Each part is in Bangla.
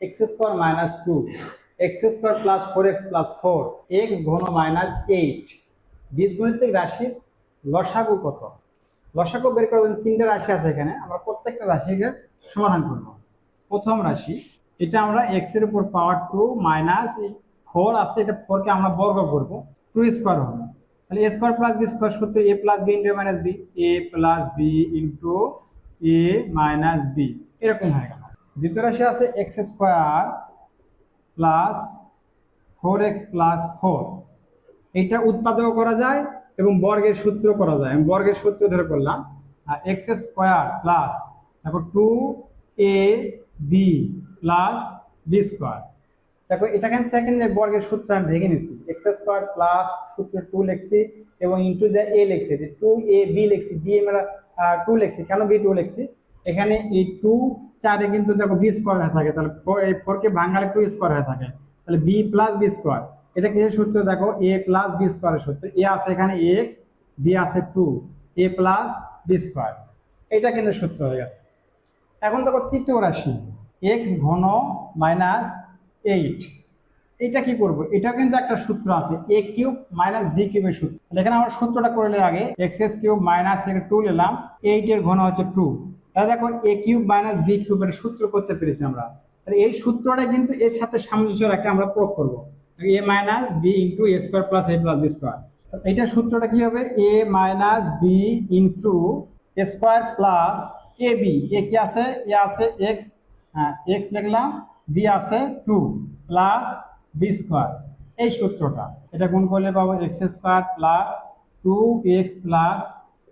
X square minus two x square plus four x plus four x ঘন মাইনাস এইট বীজগণিতিক রাশির লসাগু কত? লসাগু বের করার জন্য তিনটা রাশি আছে এখানে। আমরা প্রত্যেকটা রাশিকে সমাধান করব। প্রথম রাশি, এটা আমরা এক্সের উপর পাওয়ার টু মাইনাস ফোর আছে, এটা ফোরকে আমরা বর্গ করব। টু স্কোয়ার হবে। তাহলে a square plus b square সূত্র a plus b into minus b a plus b into a minus b এরকম হয়ে গেল। দ্বিতীয় রাশি আছে x square plus four x plus four. এটা উৎপাদক করা যায় এবং বর্গের সূত্র করা যায়। আমি বর্গের সূত্র ধরে করলাম। এক্স স্কোয়ার প্লাস, তারপর two a b plus b square. দেখো, এটাখান থেকে কিন্তু বর্গের সূত্র আমি ভেঙে নিচ্ছি এক্স স্কোয়ার প্লাস সূত্র টু লিখছি এবং ইন্টু দ্য এ লিখছি। টু এ বি লিখছি, বি আমরা টু লিখছি। কেন বি টু লিখছি? এখানে এই টু চারে কিন্তু দেখো বি স্কোয়ার হয়ে থাকে। তাহলে ফোর এই ফোরকে ভাঙালে টু স্কোয়ার হয়ে থাকে। তাহলে বি প্লাস বি স্কোয়ার এটা কিসের সূত্র? দেখো এ প্লাস বি স্কোয়ারের সূত্র। এ আছে এখানে এক্স বি আছে two a plus b square এটা কিন্তু সূত্র হয়ে গেছে। এখন দেখো তৃতীয় রাশি। এক্স ঘন মাইনাস এইট এটা কি করব? এটা কিন্তু একটা সূত্র আছে। এ কিউব মাইনাস বি কিউবের সূত্র। এখানে আমরা সূত্রটা করলে আগে। X s cube minus two নিলাম। এইট এর ঘন হচ্ছে টু তাহলে দেখো a cube minus b cube কিউবের সূত্র করতে পেরেছি আমরা। তাহলে এই সূত্রটা কিন্তু এর সাথে সামঞ্জস্য রাখে আমরা প্রয়োগ করব। A minus b into a square plus a plus b square এইটার সূত্রটা কি হবে? A minus b into square plus a b এ কি আছে? এ আছে এক্স হ্যাঁ এক্স লিখলাম বি আছে টু প্লাস বি স্কোয়ার এই সূত্রটা, এটা গুণ করলে পাবো x square plus two x plus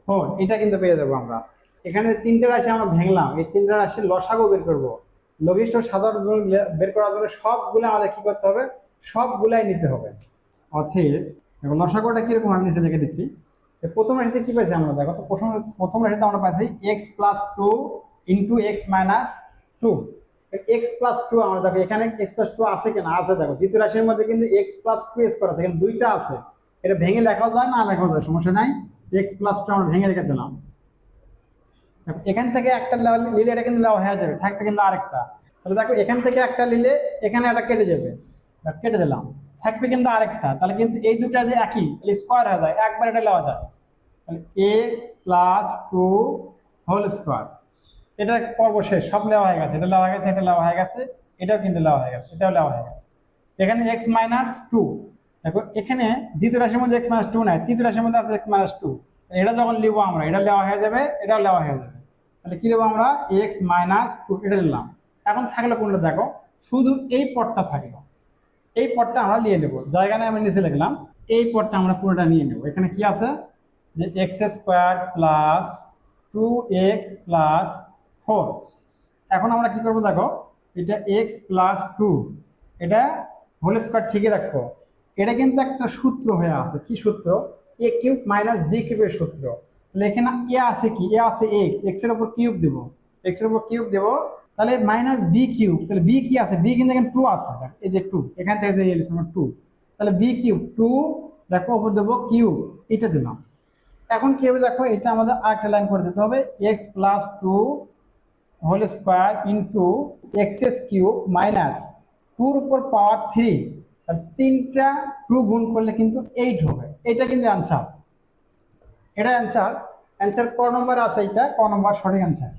four এটা কিন্তু পেয়ে যাব আমরা। এখানে তিনটে রাশি আমরা ভেঙলাম। এই তিনটে রাশির লসাগু বের করব। লঘিষ্ঠ, সাধারণ বের করার জন্য সবগুলো আমাদের কি করতে হবে? সবগুলাই নিতে হবে। অথের এবং লসাগুটা কীরকম আমি নিচে লিখে দিচ্ছি। প্রথম রাশিতে কি পাইছি আমরা? দেখো তো প্রথম প্রথম রাশিতে আমরা পাইছি x plus two into x minus two x plus two আমরা দেখো, এখানে এক্স প্লাস টু আছে কিনা? আছে দেখো। দ্বিতীয় রাশির মধ্যে কিন্তু এক্স প্লাস টু স্কোয়ার আছে। এখানে দুইটা আছে। এটা ভেঙে লেখাও যায় না, লেখাও যায়। সমস্যা নাই। এক্স প্লাস টু আমরা ভেঙে রেখে দিলাম। এখান থেকে একটা নিলে এটা কিন্তু লেওয়া হয়ে যাবে থাকবে কিন্তু আরেকটা। তাহলে দেখো, এখান থেকে একটা নিলে এখানে একটা কেটে যাবে। কেটে দিলাম। থাকবে কিন্তু আরেকটা। তাহলে কিন্তু এই দুটা যে একই, তাহলে স্কোয়ার হয়ে যায়। একবার এটা লেওয়া যায়। তাহলে x plus two whole square এটা পর্ব শেষ, সব লেওয়া হয়ে গেছে। এটা লেওয়া হয়ে গেছে, এটা লেওয়া হয়ে গেছে। এটাও কিন্তু লেওয়া হয়ে গেছে, এটাও লেওয়া হয়ে গেছে। এখানে এক্স মাইনাস টু দেখো, এখানে দ্বিতীয় রাশির মধ্যে এক্স মাইনাস টু নাই, তৃতীয় রাশির মধ্যে আছে এক্স মাইনাস টু এটা যখন লিখব আমরা, এটা লেওয়া হয়ে যাবে, এটাও লেওয়া হয়ে যাবে। তাহলে কি নেব আমরা? এক্স মাইনাস টু এটা নিলাম। এখন থাকল কোনটা দেখো? শুধু এই পটটা থাকল। এই পটটা আমরা নিয়ে নেব। জায়গা নিয়ে আমি নিচে লিখলাম। এই পটটা আমরা পুরোটা নিয়ে নেব। এখানে কি আছে? যে x square plus two x plus four এখন আমরা কি করব দেখো? এটা এক্স প্লাস টু এটা হোল স্কোয়ার ঠিকই রাখব। এটা কিন্তু একটা সূত্র হয়ে আছে। কি সূত্র? এ কিউব মাইনাস বি কিউবের সূত্র। তাহলে এখানে এ আছে কি? এ আছে এক্স এক্সের উপর কিউব দেবো। এক্সের উপর কিউব দেবো, তাহলে মাইনাস বি কিউব। তাহলে বি কি আছে? বি কিন্তু এখানে টু আছে। এই যে টু এখান থেকে যে আমার টু তাহলে বি কিউব টু দেখো, উপর দেবো কিউব। এটা দিলাম। এখন কি হবে দেখো, এটা আমাদের আরেকটা লাইন করে দিতে হবে। X plus two whole square into x is cube minus টুর উপর পাওয়ার থ্রি তিনটা টু গুণ করলে কিন্তু এইট হবে। এটা কিন্তু অ্যান্সার এটা অ্যান্সার অ্যান্সার ক নম্বর আছে এটা ক নম্বর সঠিক অ্যান্সার